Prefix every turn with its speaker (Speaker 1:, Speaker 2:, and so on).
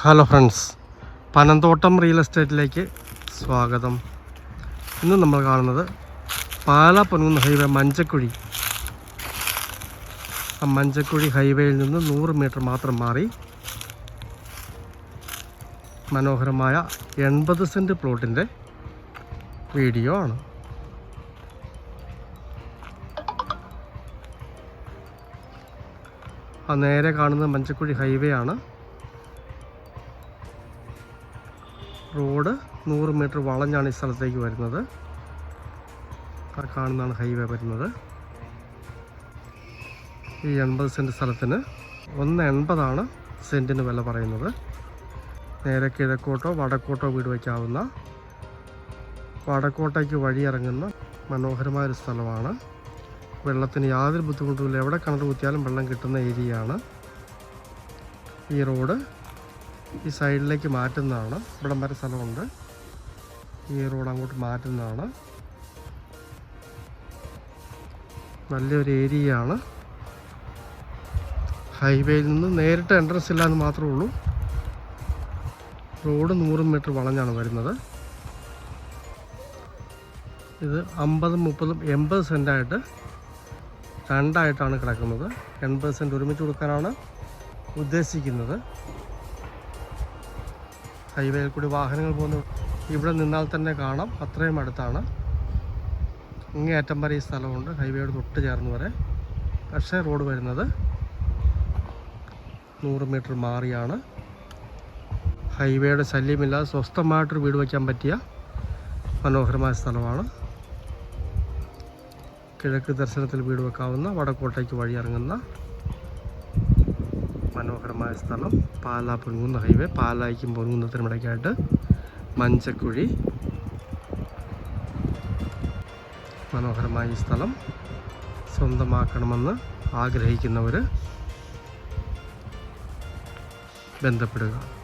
Speaker 1: Hello friends Panamthottam real എസ്റ്റേറ്റിലേക്ക് സ്വാഗതം. ഇന്ന് നമ്മൾ കാണുന്നത് പാലാ പൊൻകുന്ന് ഹൈവേ മഞ്ചക്കുഴി. ആ മഞ്ചക്കുഴി ഹൈവേയിൽ നിന്ന് നൂറ് മീറ്റർ മാത്രം മാറി മനോഹരമായ എൺപത് സെന്റ് പ്ലോട്ടിന്റെ വീഡിയോ ആണ്. ആ നേരെ കാണുന്നത് മഞ്ചക്കുഴി ഹൈവേ ആണ്. റോഡ് നൂറ് മീറ്റർ വളഞ്ഞാണ് ഈ സ്ഥലത്തേക്ക് വരുന്നത്. ആ കാണുന്നതാണ് ഹൈവേ വരുന്നത്. ഈ എൺപത് സെന്റ് സ്ഥലത്തിന് ഒന്ന് എൺപതാണ് സെന്റിന് വില പറയുന്നത്. നേരെ കിഴക്കോട്ടോ വടക്കോട്ടോ വീട് വയ്ക്കാവുന്ന വടക്കോട്ടേക്ക് വഴിയിറങ്ങുന്ന മനോഹരമായൊരു സ്ഥലമാണ്. വെള്ളത്തിന് യാതൊരു ബുദ്ധിമുട്ടുമില്ല. എവിടെ കിണർ കുത്തിയാലും വെള്ളം കിട്ടുന്ന ഏരിയയാണ് ഈ റോഡ്. ഈ സൈഡിലേക്ക് മാറ്റുന്നതാണ്. ഇവിടം വരെ സ്ഥലമുണ്ട്. ഈ റോഡ് അങ്ങോട്ട് മാറ്റുന്നതാണ്. നല്ലൊരു ഏരിയയാണ്. ഹൈവേയിൽ നിന്ന് നേരിട്ട് എൻട്രൻസ് ഇല്ല എന്ന് മാത്രമേ ഉള്ളൂ. റോഡ് നൂറ് മീറ്റർ വളഞ്ഞാണ് വരുന്നത്. ഇത് അമ്പതും മുപ്പതും എൺപത് സെന്റായിട്ട് രണ്ടായിട്ടാണ് കിടക്കുന്നത്. എൺപത് സെന്റ് ഒരുമിച്ച് കൊടുക്കാനാണ് ഉദ്ദേശിക്കുന്നത്. ഹൈവേയിൽ കൂടി വാഹനങ്ങൾ പോകുന്നു ഇവിടെ നിന്നാൽ തന്നെ കാണാം. അത്രയും അടുത്താണ്. ഇങ്ങേറ്റം വരെ ഈ സ്ഥലമുണ്ട്. ഹൈവേയോട് തൊട്ട് ചേർന്ന് വരെ. പക്ഷേ റോഡ് വരുന്നത് നൂറ് മീറ്റർ മാറിയാണ്. ഹൈവേയുടെ ശല്യമില്ലാതെ സ്വസ്ഥമായിട്ടൊരു വീട് വയ്ക്കാൻ പറ്റിയ മനോഹരമായ സ്ഥലമാണ്. കിഴക്ക് ദർശനത്തിൽ വീട് വെക്കാവുന്ന വടക്കോട്ടേക്ക് വഴിയിറങ്ങുന്ന മനോഹരമായ സ്ഥലം. പാലാ പൊൻകുന്ന് ഹൈവേ പാലായ്ക്കും പൊൻകുന്നത്തിനും ഇടയ്ക്കായിട്ട് മഞ്ചക്കുഴി. മനോഹരമായ ഈ സ്ഥലം. സ്വന്തമാക്കണമെന്ന് ആഗ്രഹിക്കുന്നവർ ബന്ധപ്പെടുക.